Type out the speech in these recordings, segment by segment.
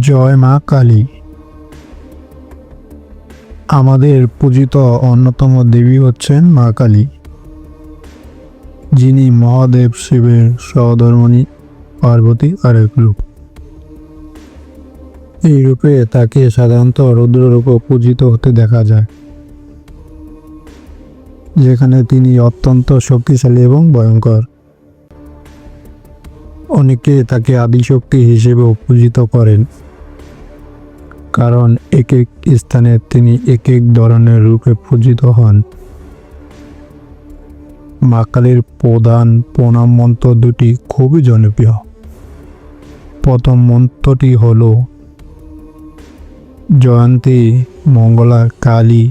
জয় মা কালী। আমাদের পূজিত অন্যতম দেবী হচ্ছেন মা কালী। যিনি মহাদেব শিবের সহধর্মণী পার্বতী আরেক রূপ। এই রূপে তাকে সাধারণত রুদ্ররূপে পূজিত হতে দেখা যায়। যেখানে তিনি অত্যন্ত শক্তিশালী এবং ভয়ঙ্কর। অনেকে তাকে আদিশক্তি হিসেবেও পূজিত করেন। কারণ এক এক স্থানে তিনি এক এক ধরনের রূপে পূজিত হন। মা কালীর প্রধান প্রণাম মন্ত্র দুটি খুবই জনপ্রিয়। প্রথম মন্ত্রটি হল, জয়ন্তী মঙ্গলা কালী,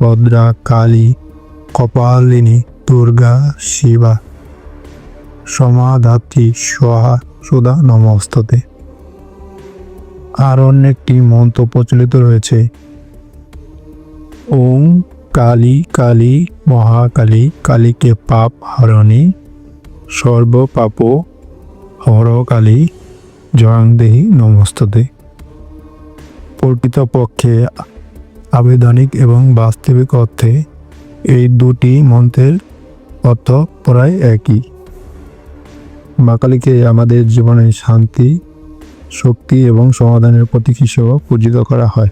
ভদ্রা কালী, কপালিনী দুর্গা শিবা, সমাধাত্রী সোহা সুদা নমস্ততে। আর অন্য একটি মন্ত্র প্রচলিত রয়েছে। ওম কালী কালী মহাকালী কালীকে পাপ হরণী সর্ব পাপ হর কালী জয়ং দেহি নমস্ততে। প্রকৃতপক্ষে আবেদনিক এবং বাস্তবিক অর্থে এই দুটি মন্ত্রের অর্থ প্রায় একই। মা কালীকে আমাদের জীবনে শান্তি শক্তি এবং সমাধানের প্রতীক হিসেবে পূজিত করা হয়।